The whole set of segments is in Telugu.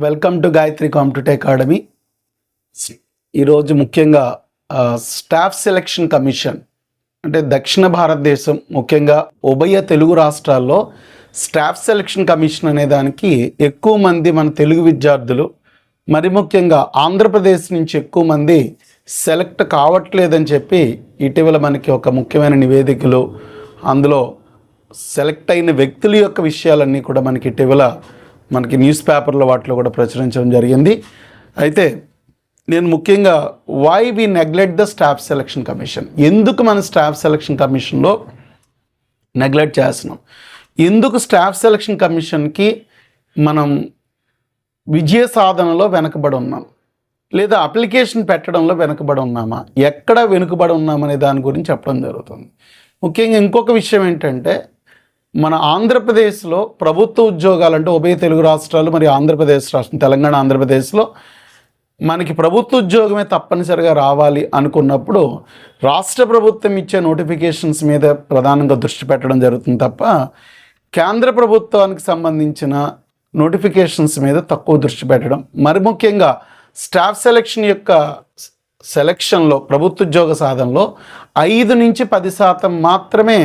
Welcome to Gayatri competitive academy. ఈరోజు ముఖ్యంగా స్టాఫ్ సెలక్షన్ కమిషన్ అంటే దక్షిణ భారతదేశం ముఖ్యంగా ఉభయ తెలుగు రాష్ట్రాల్లో స్టాఫ్ సెలక్షన్ కమిషన్ అనే దానికి ఎక్కువ మంది మన తెలుగు విద్యార్థులు మరి ముఖ్యంగా ఆంధ్రప్రదేశ్ నుంచి ఎక్కువ మంది సెలెక్ట్ కావట్లేదని చెప్పి ఇటీవల మనకి ఒక ముఖ్యమైన నివేదికలు అందులో సెలెక్ట్ అయిన వ్యక్తుల యొక్క విషయాలన్నీ కూడా మనకి ఇటీవల మనకి న్యూస్ పేపర్ల వాటిలో కూడా ప్రచురించడం జరిగింది. అయితే నేను ముఖ్యంగా why we neglect the staff selection commission ఎందుకు మన స్టాఫ్ సెలక్షన్ కమిషన్లో నెగ్లెక్ట్ చేస్తున్నాం? ఎందుకు స్టాఫ్ సెలక్షన్ కమిషన్కి మనం విజయ సాధనలో వెనకబడి ఉన్నాం? లేదా అప్లికేషన్ పెట్టడంలో వెనుకబడి ఉన్నామా? ఎక్కడ వెనుకబడి ఉన్నామనే దాని గురించి చెప్పడం జరుగుతుంది. ముఖ్యంగా ఇంకొక విషయం ఏంటంటే మన ఆంధ్రప్రదేశ్లో ప్రభుత్వ ఉద్యోగాలు అంటే ఉభయ తెలుగు రాష్ట్రాలు మరియు ఆంధ్రప్రదేశ్ రాష్ట్రం తెలంగాణ ఆంధ్రప్రదేశ్లో మనకి ప్రభుత్వ ఉద్యోగమే తప్పనిసరిగా రావాలి అనుకున్నప్పుడు రాష్ట్ర ప్రభుత్వం ఇచ్చే నోటిఫికేషన్స్ మీద ప్రధానంగా దృష్టి పెట్టడం జరుగుతుంది తప్ప కేంద్ర ప్రభుత్వానికి సంబంధించిన నోటిఫికేషన్స్ మీద తక్కువ దృష్టి పెట్టడం. మరి ముఖ్యంగా స్టాఫ్ సెలక్షన్ యొక్క సెలక్షన్లో ప్రభుత్వ ఉద్యోగ సాధనలో ఐదు నుంచి పది శాతం మాత్రమే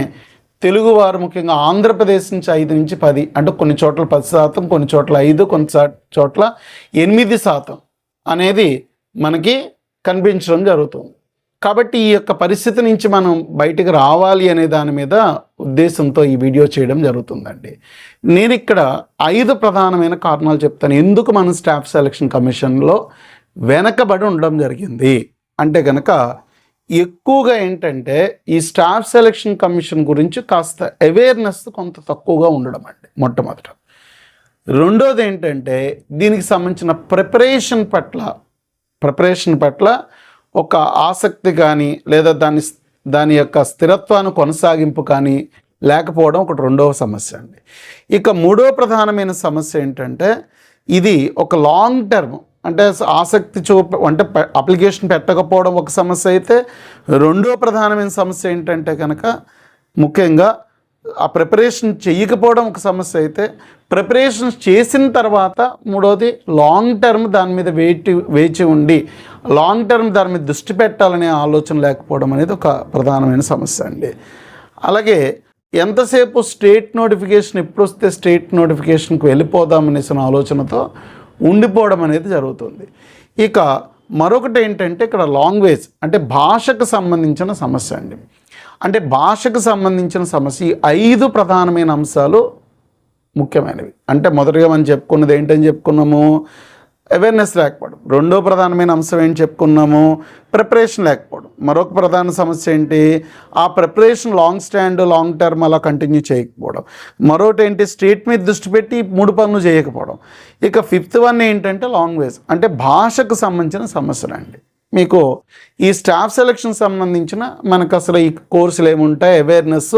తెలుగువారు ముఖ్యంగా ఆంధ్రప్రదేశ్ నుంచి ఐదు నుంచి పది అంటే కొన్ని చోట్ల పది శాతం కొన్ని చోట్ల ఐదు కొన్ని చోట్ల ఎనిమిది శాతం అనేది మనకి కనిపించడం జరుగుతుంది. కాబట్టి ఈ యొక్క పరిస్థితి నుంచి మనం బయటికి రావాలి అనే దాని మీద ఉద్దేశంతో ఈ వీడియో చేయడం జరుగుతుందండి. నేను ఇక్కడ ఐదు ప్రధానమైన కారణాలు చెప్తాను. ఎందుకు మనం స్టాఫ్ సెలక్షన్ కమిషన్లో వెనకబడి ఉండడం జరిగింది? అంటే కనుక ఎక్కువగా ఏంటంటే ఈ స్టాఫ్ సెలక్షన్ కమిషన్ గురించి కాస్త అవేర్నెస్ కొంత తక్కువగా ఉండడం అండి మొట్టమొదట. రెండోది ఏంటంటే దీనికి సంబంధించిన ప్రిపరేషన్ పట్ల ప్రిపరేషన్ పట్ల ఒక ఆసక్తి కానీ లేదా దాని దాని యొక్క స్థిరత్వాన్ని కొనసాగింపు కానీ లేకపోవడం ఒకటి రెండవ సమస్య అండి. ఇక మూడో ప్రధానమైన సమస్య ఏంటంటే ఇది ఒక లాంగ్ టర్మ్ అంటే ఆసక్తి చూప అంటే ప- అప్లికేషన్ పెట్టకపోవడం ఒక సమస్య అయితే రెండో ప్రధానమైన సమస్య ఏంటంటే కనుక ముఖ్యంగా ఆ ప్రిపరేషన్ చేయకపోవడం ఒక సమస్య అయితే ప్రిపరేషన్ చేసిన తర్వాత మూడోది లాంగ్ టర్మ్ దాని మీద వేచి వేచి ఉండి లాంగ్ టర్మ్ దాని మీద దృష్టి పెట్టాలనే ఆలోచన లేకపోవడం అనేది ఒక ప్రధానమైన సమస్య అండి. అలాగే ఎంతసేపు స్టేట్ నోటిఫికేషన్ ఎప్పుడు వస్తే స్టేట్ నోటిఫికేషన్కి వెళ్ళిపోదాం అనేసిన ఆలోచనతో ఉండిపోవడం అనేది జరుగుతుంది. ఇక మరొకటి ఏంటంటే ఇక్కడ లాంగ్వేజ్ అంటే భాషకు సంబంధించిన సమస్య అండి. అంటే భాషకు సంబంధించిన సమస్య ఈ ఐదు ప్రధానమైన అంశాలు ముఖ్యమైనవి. అంటే మొదటగా మనం చెప్పుకున్నది ఏంటని చెప్పుకున్నాము? అవేర్నెస్ లేకపోవడం. రెండో ప్రధానమైన అంశం ఏం చెప్పుకున్నాము? ప్రిపరేషన్ లేకపోవడం. మరొక ప్రధాన సమస్య ఏంటి? ఆ preparation long stand long term అలా కంటిన్యూ చేయకపోవడం. మరొకటి ఏంటి? స్టేట్ మీద దృష్టి పెట్టి మూడు పనులు చేయకపోవడం. ఇక ఫిఫ్త్ వన్ ఏంటంటే లాంగ్వేజ్ అంటే భాషకు సంబంధించిన సమస్యలు అండి. మీకు ఈ స్టాఫ్ సెలక్షన్ సంబంధించిన మనకు అసలు ఈ కోర్సులు ఏముంటాయి అవేర్నెస్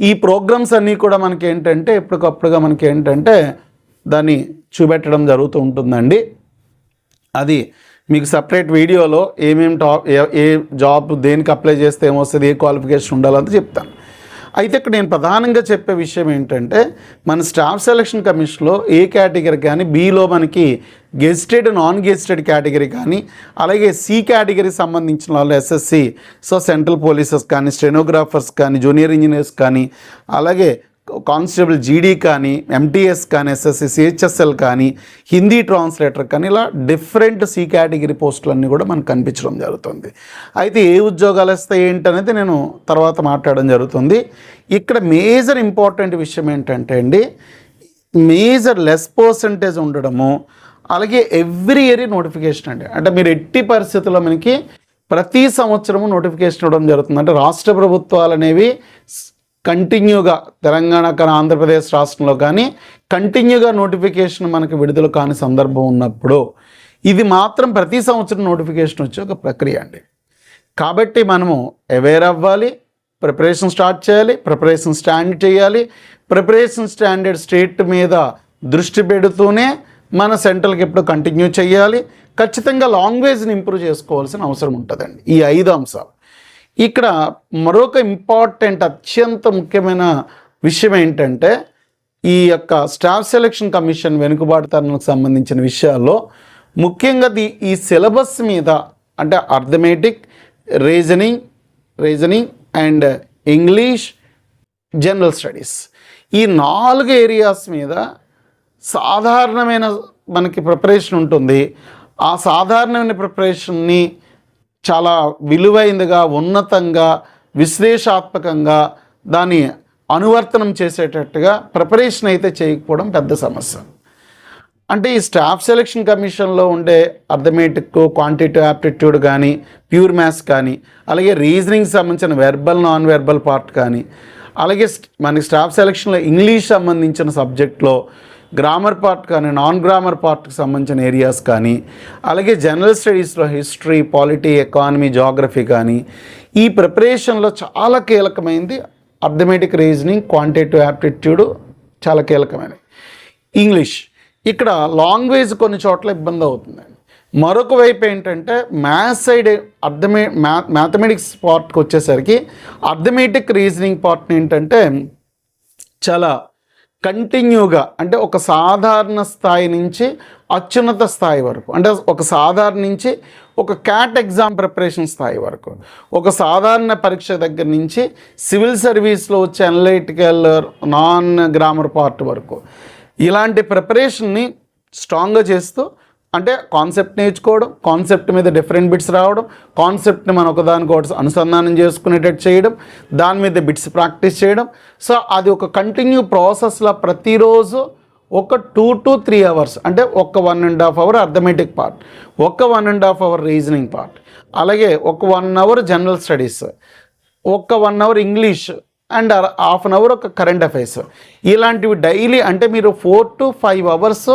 ఈ ప్రోగ్రామ్స్ అన్నీ కూడా మనకి ఏంటంటే ఎప్పటికప్పుడుగా మనకి ఏంటంటే దాన్ని చూపెట్టడం జరుగుతూ ఉంటుందండి. అది మీకు సపరేట్ వీడియోలో ఏమేమి టాప్ ఏ- జాబ్ దేనికి అప్లై చేస్తే ఏమొస్తుంది ఏ క్వాలిఫికేషన్ ఉండాలంతా చెప్తాను. అయితే ఇక్కడ నేను ప్రధానంగా చెప్పే విషయం ఏంటంటే మన స్టాఫ్ సెలక్షన్ కమిషన్లో ఏ కేటగిరీ కానీ బీలో మనకి గెజిటెడ్ నాన్ గెజిటెడ్ కేటగిరీ కానీ అలాగే సి కేటగిరీ సంబంధించిన వాళ్ళు ఎస్ఎస్సి సో సెంట్రల్ పోలీసెస్ కానీ స్టెనోగ్రాఫర్స్ కానీ జూనియర్ ఇంజనీర్స్ కానీ అలాగే కానిస్టేబుల్ జీడీ కానీ ఎంటీఎస్ కానీ ఎస్ఎస్సి సిహెచ్ఎస్ఎల్ కానీ హిందీ ట్రాన్స్లేటర్ కానీ ఇలా డిఫరెంట్ సి కేటగిరీ పోస్టులన్నీ కూడా మనకు కనిపించడం జరుగుతుంది. అయితే ఏ ఉద్యోగాలు వస్తాయి ఏంటనేది నేను తర్వాత మాట్లాడడం జరుగుతుంది. ఇక్కడ మేజర్ ఇంపార్టెంట్ విషయం ఏంటంటే అండి మేజర్ లెస్ పర్సంటేజ్ ఉండడము అలాగే ఎవ్రీ ఇయర్ నోటిఫికేషన్ అండి. అంటే మీరు ఎట్టి పరిస్థితుల్లో మనకి ప్రతి సంవత్సరము నోటిఫికేషన్ ఇవ్వడం జరుగుతుంది. అంటే రాష్ట్ర ప్రభుత్వాలు అనేవి కంటిన్యూగా తెలంగాణ కానీ ఆంధ్రప్రదేశ్ రాష్ట్రంలో కానీ కంటిన్యూగా నోటిఫికేషన్ మనకి విడుదల కాని సందర్భం ఉన్నప్పుడు ఇది మాత్రం ప్రతి సంవత్సరం నోటిఫికేషన్ వచ్చే ఒక ప్రక్రియ అండి. కాబట్టి మనము అవేర్ అవ్వాలి ప్రిపరేషన్ స్టార్ట్ చేయాలి ప్రిపరేషన్ స్టాండ్ చేయాలి ప్రిపరేషన్ స్టాండర్డ్ స్టేట్ మీద దృష్టి పెడుతూనే మన సెంట్రల్కి ఎప్పుడు కంటిన్యూ చేయాలి. ఖచ్చితంగా లాంగ్వేజ్ని ఇంప్రూవ్ చేసుకోవాల్సిన అవసరం ఉంటుందండి. ఈ ఐదు అంశాలు. ఇక్కడ మరొక ఇంపార్టెంట్ అత్యంత ముఖ్యమైన విషయం ఏంటంటే ఈ యొక్క స్టాఫ్ సెలక్షన్ కమిషన్ వెనుకబాటుతనానికి సంబంధించిన విషయాల్లో ముఖ్యంగా ది ఈ సిలబస్ మీద అంటే arithmetic reasoning reasoning and English general studies. ఈ నాలుగు ఏరియాస్ మీద సాధారణమైన మనకి ప్రిపరేషన్ ఉంటుంది. ఆ సాధారణమైన ప్రిపరేషన్ని చాలా విలువైనదిగా ఉన్నతంగా విశ్లేషాత్మకంగా దాన్ని అనువర్తనం చేసేటట్టుగా ప్రిపరేషన్ అయితే చేయకపోవడం పెద్ద సమస్య. అంటే ఈ స్టాఫ్ సెలక్షన్ కమిషన్లో ఉండే అర్థమేటిక్ క్వాంటిటీ యాప్టిట్యూడ్ కానీ ప్యూర్ మ్యాథ్స్ కానీ అలాగే రీజనింగ్ సంబంధించిన వెర్బల్ నాన్ వెర్బల్ పార్ట్ కానీ అలాగే మనకి స్టాఫ్ సెలక్షన్లో ఇంగ్లీష్ సంబంధించిన సబ్జెక్ట్లో గ్రామర్ పార్ట్ కానీ నాన్ గ్రామర్ పార్ట్కి సంబంధించిన ఏరియాస్ కానీ అలాగే జనరల్ స్టడీస్లో హిస్టరీ పాలిటీ ఎకానమీ జాగ్రఫీ కానీ ఈ ప్రిపరేషన్లో చాలా కీలకమైంది. అర్థమెటిక్ రీజనింగ్ క్వాంటిటేటివ్ యాప్టిట్యూడ్ చాలా కీలకమైనది ఇంగ్లీష్ ఇక్కడ లాంగ్వేజ్ కొన్ని చోట్ల ఇబ్బంది అవుతుందండి. మరొక వైపు ఏంటంటే మ్యాథ్స్ సైడ్ అర్థమే మ్యా మ్యాథమెటిక్స్ పార్ట్కి వచ్చేసరికి అర్థమెటిక్ రీజనింగ్ పార్ట్ని ఏంటంటే చాలా కంటిన్యూగా అంటే ఒక సాధారణ స్థాయి నుంచి అత్యున్నత స్థాయి వరకు అంటే ఒక సాధారణ నుంచి ఒక క్యాట్ ఎగ్జామ్ ప్రిపరేషన్ స్థాయి వరకు ఒక సాధారణ పరీక్ష దగ్గర నుంచి సివిల్ సర్వీస్లో వచ్చే అనలైటికల్ నాన్ గ్రామర్ పార్ట్ వరకు ఇలాంటి ప్రిపరేషన్ని స్ట్రాంగ్గా చేస్తూ అంటే కాన్సెప్ట్ నేర్చుకోవడం కాన్సెప్ట్ మీద డిఫరెంట్ బిట్స్ రావడం కాన్సెప్ట్ని మనం ఒకదానికొకటి అనుసంధానం చేసుకునేటట్టు చేయడం దాని మీద బిట్స్ ప్రాక్టీస్ చేయడం. సో అది ఒక కంటిన్యూ ప్రాసెస్లో ప్రతిరోజు ఒక టూ టు త్రీ అవర్స్ అంటే ఒక one and half hour arithmetic part ఒక one and half hour reasoning part అలాగే ఒక వన్ అవర్ జనరల్ స్టడీస్ ఒక్క one hour English and half an hour ఒక కరెంట్ అఫైర్స్ ఇలాంటివి డైలీ అంటే మీరు ఫోర్ టు ఫైవ్ అవర్స్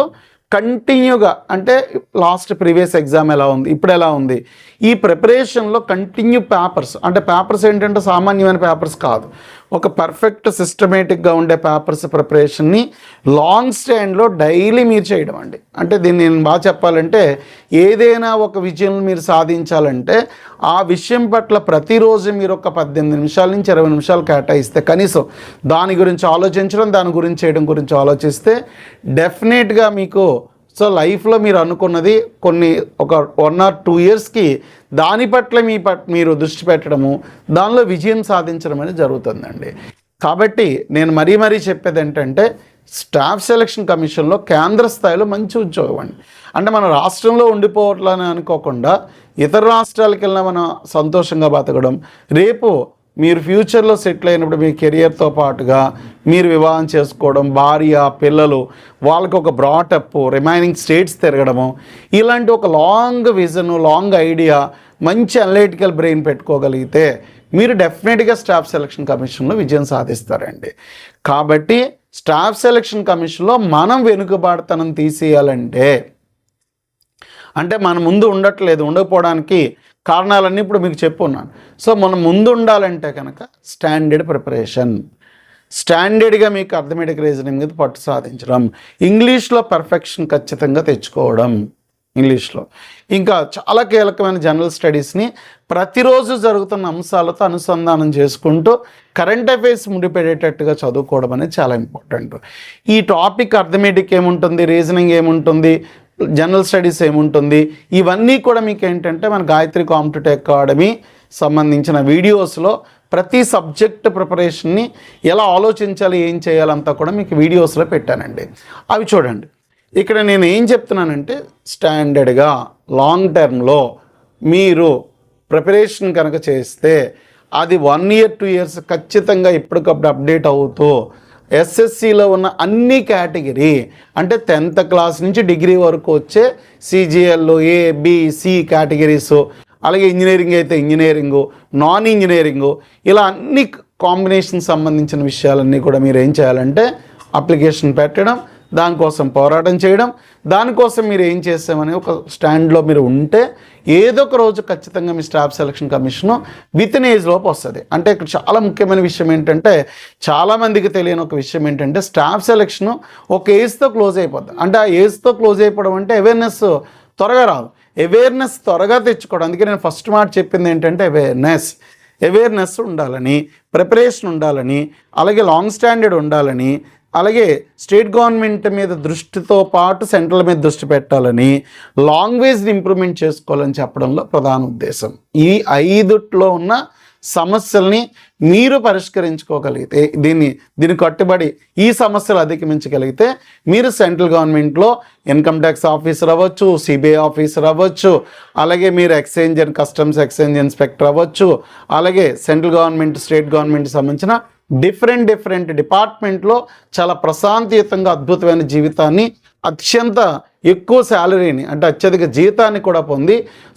కంటిన్యూగా అంటే లాస్ట్ ప్రీవియస్ ఎగ్జామ్ ఎలా ఉంది ఇప్పుడు ఎలా ఉంది? ఈ ప్రిపరేషన్లో కంటిన్యూ పేపర్స్ అంటే పేపర్స్ ఏంటంటే సామాన్యమైన పేపర్స్ కాదు. ఒక పర్ఫెక్ట్ సిస్టమేటిక్గా ఉండే పేపర్స్ ప్రిపరేషన్ని లాంగ్ స్టాండ్లో డైలీ మీరు చేయడం అండి. అంటే దీన్ని నేను బాగా చెప్పాలంటే ఏదైనా ఒక విజయం మీరు సాధించాలంటే ఆ విషయం పట్ల ప్రతిరోజు మీరు ఒక పద్దెనిమిది నిమిషాల నుంచి ఇరవై నిమిషాలు కేటాయిస్తే కనీసం దాని గురించి ఆలోచించడం దాని గురించి చేయడం గురించి ఆలోచిస్తే డెఫినెట్గా మీకు సో లైఫ్లో మీరు అనుకున్నది కొన్ని ఒక వన్ ఆర్ టూ ఇయర్స్కి దాని పట్ల మీ పట్ మీరు దృష్టి పెట్టడము దానిలో విజయం సాధించడం అనేది జరుగుతుందండి. కాబట్టి నేను మరీ మరీ చెప్పేది ఏంటంటే స్టాఫ్ సెలక్షన్ కమిషన్లో కేంద్ర స్థాయిలో మంచి ఉద్యోగం అండి. అంటే మన రాష్ట్రంలో ఉండిపోవట్లని అనుకోకుండా ఇతర రాష్ట్రాలకు వెళ్ళినా మనం సంతోషంగా బతకడం రేపు మీరు ఫ్యూచర్లో సెటిల్ అయినప్పుడు మీ కెరియర్తో పాటుగా మీరు వివాహం చేసుకోవడం భార్య పిల్లలు వాళ్ళకి ఒక బ్రాటప్ రిమైనింగ్ స్టేట్స్ తిరగడము ఇలాంటి ఒక లాంగ్ విజన్ లాంగ్ ఐడియా మంచి అనలిటికల్ బ్రెయిన్ పెట్టుకోగలిగితే మీరు డెఫినెట్గా స్టాఫ్ సెలక్షన్ కమిషన్లో విజయం సాధిస్తారండి. కాబట్టి స్టాఫ్ సెలక్షన్ కమిషన్లో మనం వెనుకబాటుతనం తీసేయాలంటే అంటే మన ముందు ఉండట్లేదు ఉండకపోవడానికి కారణాలన్నీ ఇప్పుడు మీకు చెప్పున్నాను. సో మనం ముందు ఉండాలంటే కనుక స్టాండర్డ్ ప్రిపరేషన్. స్టాండర్డ్గా మీకు అర్థమెటిక్ రీజనింగ్ మీద పట్టు సాధించడం. ఇంగ్లీష్లో పర్ఫెక్షన్ ఖచ్చితంగా తెచ్చుకోవడం. ఇంగ్లీష్లో. ఇంకా చాలా కీలకమైన జనరల్ స్టడీస్ని ప్రతిరోజు జరుగుతున్న అంశాలతో అనుసంధానం చేసుకుంటూ కరెంట్ అఫైర్స్ ముడిపెట్టేటట్టుగా చదువుకోవడం అనేది చాలా ఇంపార్టెంట్. ఈ టాపిక్ అర్థమెటిక్ ఏముంటుంది? రీజనింగ్ ఏముంటుంది? జనరల్ స్టడీస్ ఏముంటుంది? ఇవన్నీ కూడా మీకు ఏంటంటే మన గాయత్రి కాంపిటేటివ్ అకాడమీ సంబంధించిన వీడియోస్లో ప్రతి సబ్జెక్ట్ ప్రిపరేషన్ని ఎలా ఆలోచించాలి ఏం చేయాలంతా కూడా మీకు వీడియోస్లో పెట్టానండి. అవి చూడండి. ఇక్కడ నేను ఏం చెప్తున్నానంటే స్టాండర్డ్గా లాంగ్ టర్మ్లో మీరు ప్రిపరేషన్ కనుక చేస్తే అది వన్ ఇయర్ టూ ఇయర్స్ ఖచ్చితంగా ఎప్పటికప్పుడు అప్డేట్ అవుతూ ఎస్ఎస్సిలో ఉన్న అన్ని కేటగిరీ అంటే టెన్త్ క్లాస్ నుంచి డిగ్రీ వరకు వచ్చే CGL A B C categories అలాగే ఇంజనీరింగ్ అయితే ఇంజనీరింగు నాన్ ఇంజనీరింగు ఇలా అన్ని కాంబినేషన్ సంబంధించిన విషయాలన్నీ కూడా మీరు ఏం చేయాలంటే అప్లికేషన్ పెట్టడం దానికోసం పోరాటం చేయడం దానికోసం మీరు ఏం చేస్తామని ఒక స్టాండ్లో మీరు ఉంటే ఏదో ఒక రోజు ఖచ్చితంగా మీ staff selection commission within age లోపు వస్తుంది. అంటే ఇక్కడ చాలా ముఖ్యమైన విషయం ఏంటంటే చాలామందికి తెలియని ఒక విషయం ఏంటంటే స్టాఫ్ సెలక్షన్ ఒక ఏజ్తో క్లోజ్ అయిపోద్ది. అంటే ఆ ఏజ్తో క్లోజ్ అయిపోవడం అంటే అవేర్నెస్ త్వరగా రాదు. అవేర్నెస్ త్వరగా తెచ్చుకోవడం అందుకే నేను ఫస్ట్ మాట చెప్పింది ఏంటంటే అవేర్నెస్ అవేర్నెస్ ఉండాలని ప్రిపరేషన్ ఉండాలని అలాగే లాంగ్ స్టాండర్డ్ ఉండాలని అలాగే స్టేట్ గవర్నమెంట్ మీద దృష్టితో పాటు సెంట్రల్ మీద దృష్టి పెట్టాలని లాంగ్వేజ్ని ఇంప్రూవ్మెంట్ చేసుకోవాలని చెప్పడంలో ప్రధాన ఉద్దేశం. ఈ ఐదుట్లో ఉన్న సమస్యల్ని మీరు పరిష్కరించుకోగలిగితే దీన్ని దీన్ని కట్టుబడి ఈ సమస్యలు అధిగమించగలిగితే మీరు సెంట్రల్ గవర్నమెంట్లో ఇన్కమ్ ట్యాక్స్ ఆఫీసర్ అవ్వచ్చు సిబిఐ ఆఫీసర్ అవ్వచ్చు అలాగే మీరు exchange and customs exchange inspector అవ్వచ్చు అలాగే సెంట్రల్ గవర్నమెంట్ స్టేట్ గవర్నమెంట్ సంబంధించిన డిఫరెంట్ డిఫరెంట్ డిపార్ట్మెంట్లో చాలా ప్రశాంతియుతంగా అద్భుతమైన జీవితాన్ని అత్యంత ఎక్కువ శాలరీని అంటే అత్యధిక జీతాన్ని కూడా పొంది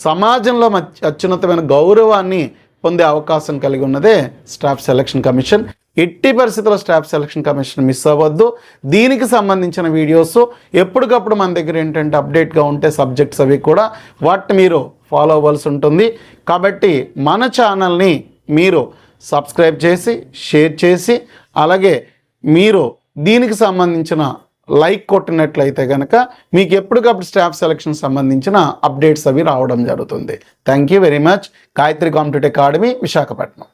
సమాజంలో అత్యున్నతమైన గౌరవాన్ని పొందే అవకాశం కలిగి ఉన్నదే స్టాఫ్ సెలక్షన్ కమిషన్. ఎట్టి పరిస్థితుల్లో స్టాఫ్ సెలక్షన్ కమిషన్ మిస్ అవ్వద్దు. దీనికి సంబంధించిన వీడియోస్ ఎప్పటికప్పుడు మన దగ్గర ఏంటంటే అప్డేట్గా ఉంటే సబ్జెక్ట్స్ అవి కూడా వాటిని మీరు ఫాలో అవ్వాల్సి ఉంటుంది. కాబట్టి మన ఛానల్ని మీరు సబ్స్క్రైబ్ చేసి షేర్ చేసి అలాగే మీరు దీనికి సంబంధించిన లైక్ కొట్టినట్లయితే కనుక మీకు ఎప్పటికప్పుడు స్టాఫ్ సెలక్షన్ సంబంధించిన అప్డేట్స్ అవి రావడం జరుగుతుంది. Thank you very much Gayatri competitive academy Visakhapatnam